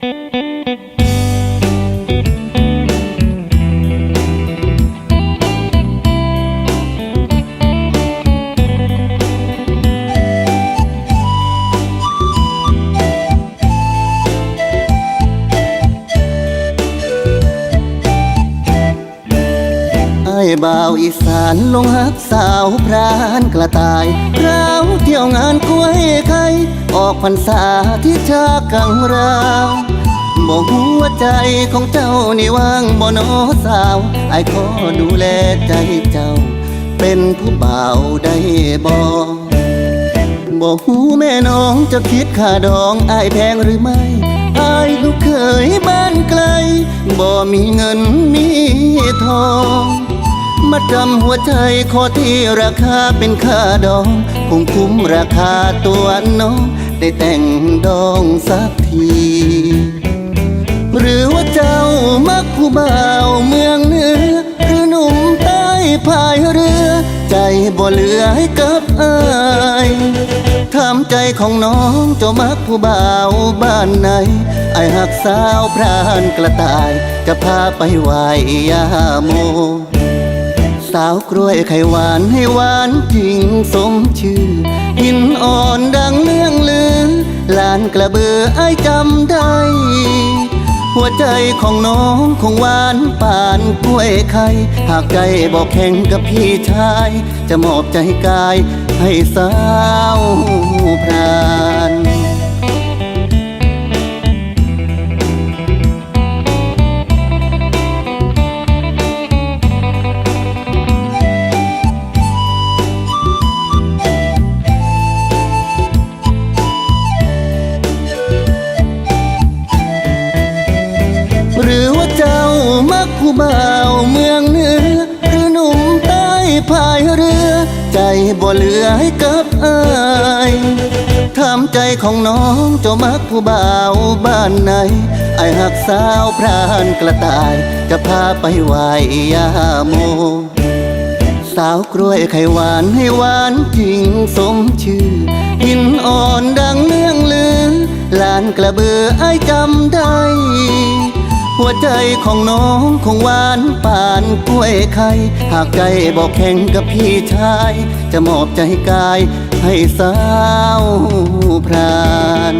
ไอ้ บ่าวอีสานลงหักสาวพรานกระต่ายเราเที่ยวงานกล้วยไข่ออกพรรษาที่ชากังราบอกหัวใจของเจ้านี่ว่างบ่นอสาว ไอ้ขอดูแลใจเจ้า เป็นผู้บ่าวได้บ่บอกหูแม่น้องจะคิดค่าดองอายแพงหรือไม่อายลูกเคยบ้านไกล บ่มีเงินมีทอง มาจำหัวใจขอที่ราคาเป็นค่าดอง คงคุ้มราคาตัวน้อง ได้แต่งดองสักที หรือว่าเจ้ามักผู้บ่าวเมืองเหนือ หรือหนุ่มใต้พายเรือ ใจบ่เหลือให้กับอายถามใจของน้องเจ้ามักผู้บ่าวบ้านไหนไอหักสาวพรานกระต่าย จะพาไปไหว้ยาโม สาวกล้วยไข่หวานให้หวานจริงสมชื่อหินอ่อนดังเรื่องลือลานกระเบือไอ้ายจำได้ หัวใจของน้องคงหวานป่านกล้วยไข่ หากใจบอกแข่งกับพี่ชาย จะมอบใจกายให้สาวพราน บ่าวเมืองเหนือหรือหนุ่มใต้พายเรือ ใจบ่เหลือให้กับอายถามใจของน้องเจ้ามักผู้บ่าวบ้านไหนไอหักสาวพรานกระต่าย จะพาไปไหวยาโม สาวกล้วยไข่หวานให้หวานจริงสมชื่อหินอ่อนดังเรื่องลือลานกระเบือไอ้ายจำได้ หัวใจของน้องคงหวานป่านกล้วยไข่ หากใจบอกแข่งกับพี่ชาย จะมอบใจกายให้สาวพราน